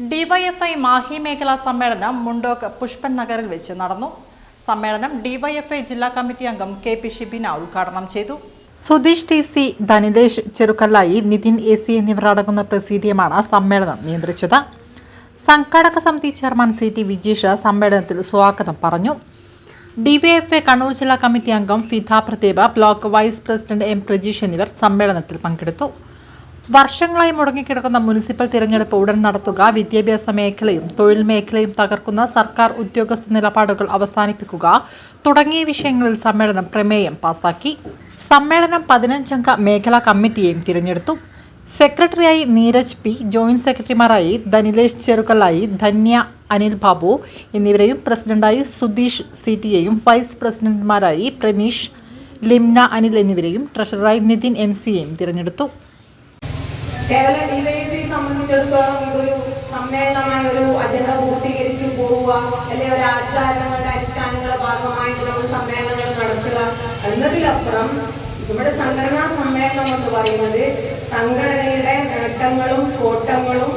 DYFI Mahe മേഖലാ സമ്മേളനം മുണ്ടോക്ക് പുഷ്പൻ നഗറിൽ വെച്ച് നടന്നു. സമ്മേളനം ഡിവൈഎഫ്ഐ ജില്ലാ കമ്മിറ്റി അംഗം കെ പി ഷിബിന ഉദ്ഘാടനം ചെയ്തു. Sudheesh T C Dhanilesh Cherukkallayi Nithin A C എന്നിവർ അടങ്ങുന്ന പ്രസീഡിയമാണ് സമ്മേളനം നിയന്ത്രിച്ചത്. സംഘാടക സമിതി ചെയർമാൻ സി ടി വിജീഷ് സമ്മേളനത്തിൽ സ്വാഗതം പറഞ്ഞു. ഡിവൈഎഫ്ഐ കണ്ണൂർ ജില്ലാ കമ്മിറ്റി അംഗം Fitha Pratheepa block vice president M Prajeesh എന്നിവർ സമ്മേളനത്തിൽ പങ്കെടുത്തു. വർഷങ്ങളായി മുടങ്ങിക്കിടക്കുന്ന മുനിസിപ്പൽ തിരഞ്ഞെടുപ്പ് ഉടൻ നടത്തുക വിദ്യാഭ്യാസ മേഖലയും തൊഴിൽ മേഖലയും തകർക്കുന്ന സർക്കാർ ഉദ്യോഗസ്ഥ നിലപാടുകൾ അവസാനിപ്പിക്കുക തുടങ്ങിയ വിഷയങ്ങളിൽ സമ്മേളനം പ്രമേയം പാസാക്കി. സമ്മേളനം പതിനഞ്ചംഗ മേഖലാ കമ്മിറ്റിയെയും തിരഞ്ഞെടുത്തു. സെക്രട്ടറിയായി നീരജ് പി ജോയിന്റ് സെക്രട്ടറിമാരായി ധനിലേഷ് ചെറുക്കല്ലായി ധന്യ അനിൽ ബാബു എന്നിവരെയും പ്രസിഡന്റായി സുധീഷ് സി ടിയെയും വൈസ് പ്രസിഡന്റുമാരായി പ്രനീഷ് ലിംന അനിൽ എന്നിവരെയും ട്രഷററായി നിതിൻ എം സിയെയും തിരഞ്ഞെടുത്തു. കേവലം ഡിവൈഎഫ്ഐ സംബന്ധിച്ചിടത്തോളം ഇതൊരു സമ്മേളനമായ ഒരു അജണ്ട പൂർത്തീകരിച്ചു പോവുക അല്ലെങ്കിൽ ഒരു ആചാരങ്ങളുടെ അനുഷ്ഠാനങ്ങളുടെ ഭാഗമായിട്ട് നമ്മൾ സമ്മേളനങ്ങൾ നടത്തുക എന്നതിലപ്പുറം നമ്മുടെ സംഘടനാ സമ്മേളനം എന്ന് പറയുന്നത് സംഘടനയുടെ നേട്ടങ്ങളും കോട്ടങ്ങളും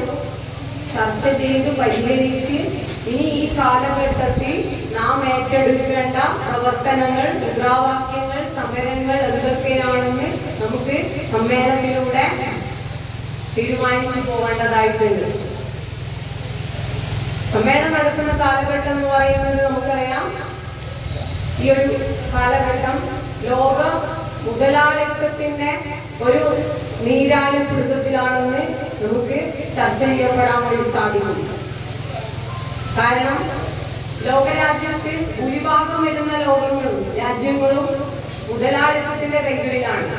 ചർച്ച ചെയ്ത് പരിഹരിച്ച് ഇനി ഈ കാലഘട്ടത്തിൽ നാം ഏറ്റെടുക്കേണ്ട പ്രവർത്തനങ്ങൾ മുദ്രാവാക്യങ്ങൾ സമരങ്ങൾ എന്തൊക്കെയാണെന്ന് നമുക്ക് സമ്മേളനത്തിലൂടെ തീരുമാനിച്ചു പോകേണ്ടതായിട്ടുണ്ട്. സമ്മേളനം നടക്കുന്ന കാലഘട്ടം എന്ന് പറയുന്നത് നമുക്കറിയാം. ഈ ഒരു കാലഘട്ടം ലോക മുതലാളിത്തത്തിന്റെ ഒരു നീരാളി പിടുത്തത്തിലാണെന്ന് നമുക്ക് ചർച്ച ചെയ്യപ്പെടാൻ വേണ്ടി സാധിക്കും. കാരണം ലോകരാജ്യത്തിൽ ഭൂരിഭാഗം വരുന്ന ലോകങ്ങളും രാജ്യങ്ങളും മുതലാളിത്തത്തിന്റെ കൈകളിലാണ്.